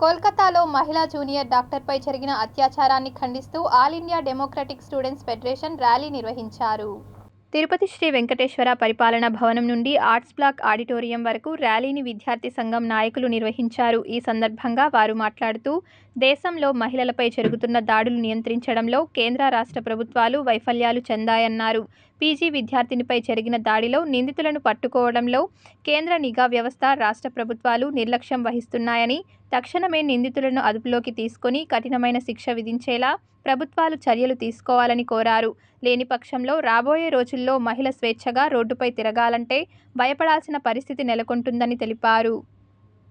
కోల్కతాలో మహిళా జూనియర్ డాక్టర్పై జరిగిన అత్యాచారాన్ని ఖండిస్తూ all India democratic students federation rally నిర్వహించారు. తిరుపతి శ్రీ వెంకటేశ్వర పరిపాలన భవనం నుండి ఆర్ట్స్ బ్లాక్ ఆడిటోరియం వరకు ర్యాలీని విద్యార్థి సంఘం నాయకులు నిర్వహించారు. ఈ సందర్భంగా వారు మాట్లాడుతూ దేశంలో మహిళలపై జరుగుతున్న దాడులు నియంత్రించడంలో కేంద్ర రాష్ట్ర ప్రభుత్వాలు వైఫల్యాలు చెందాయన్నారు. పీజీ విద్యార్థినిపై జరిగిన దాడిలో నిందితులను పట్టుకోవడంలో కేంద్ర నిఘా వ్యవస్థ రాష్ట్ర ప్రభుత్వాలు నిర్లక్ష్యం వహిస్తున్నాయని తక్షణమే నిందితులను అదుపులోకి తీసుకొని కఠినమైన శిక్ష విధించేలా ప్రభుత్వాలు చర్యలు తీసుకోవాలని కోరారు. లేని పక్షంలో రాబోయే రోజుల్లో మహిళ స్వేచ్ఛగా రోడ్డుపై తిరగాలంటే భయపడాల్సిన పరిస్థితి నెలకొంటుందని తెలిపారు.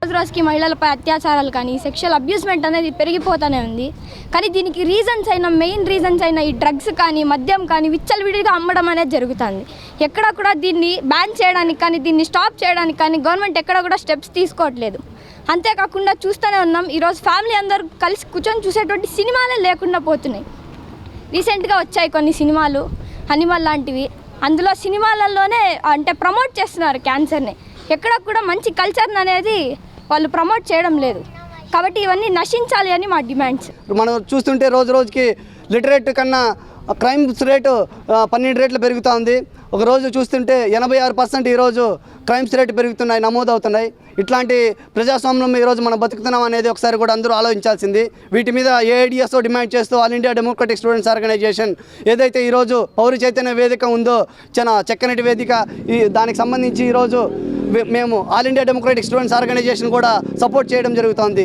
రోజు రోజుకి మహిళలపై అత్యాచారాలు కానీ సెక్షువల్ అబ్యూస్మెంట్ అనేది పెరిగిపోతూనే ఉంది. కానీ దీనికి రీజన్స్ అయిన మెయిన్ రీజన్స్ అయిన ఈ డ్రగ్స్ కానీ మద్యం కానీ విచ్చలవిడిగా అమ్మడం అనేది జరుగుతుంది. ఎక్కడ కూడా దీన్ని బ్యాన్ చేయడానికి కానీ దీన్ని స్టాప్ చేయడానికి కానీ గవర్నమెంట్ ఎక్కడ కూడా స్టెప్స్ తీసుకోవట్లేదు. అంతేకాకుండా చూస్తూనే ఉన్నాం. ఈరోజు ఫ్యామిలీ అందరూ కలిసి కూర్చొని చూసేటువంటి సినిమాలే లేకుండా పోతున్నాయి. రీసెంట్గా వచ్చాయి కొన్ని సినిమాలు అనిమల్ లాంటివి. అందులో సినిమాలలోనే అంటే ప్రమోట్ చేస్తున్నారు క్యాన్సర్ని. ఎక్కడ కూడా మంచి కల్చర్ని అనేది వాళ్ళు ప్రమోట్ చేయడం లేదు. కాబట్టి ఇవన్నీ నశించాలి అని మా డిమాండ్స్. మనం చూస్తుంటే రోజు రోజుకి లిటరేట్ కన్నా క్రైమ్స్ రేటు పన్నెండు రేట్లు పెరుగుతూ ఉంది చూస్తుంటే ఎనభై ఆరు పర్సెంట్ ఈరోజు క్రైమ్స్ రేటు పెరుగుతున్నాయి నమోదవుతున్నాయి. ఇట్లాంటి ప్రజాస్వామ్యం ఈరోజు మనం బతుకుతున్నాం అనేది ఒకసారి కూడా అందరూ ఆలోచించాల్సింది. వీటి మీద ఏఐడిఎస్ఓ డిమాండ్ చేస్తూ all India democratic students organisation ఏదైతే ఈరోజు పౌర చైతన్య వేదిక ఉందో చాలా చక్కనటి వేదిక ఈ దానికి సంబంధించి ఈరోజు మేము all India democratic students organisation కూడా సపోర్ట్ చేయడం జరుగుతోంది.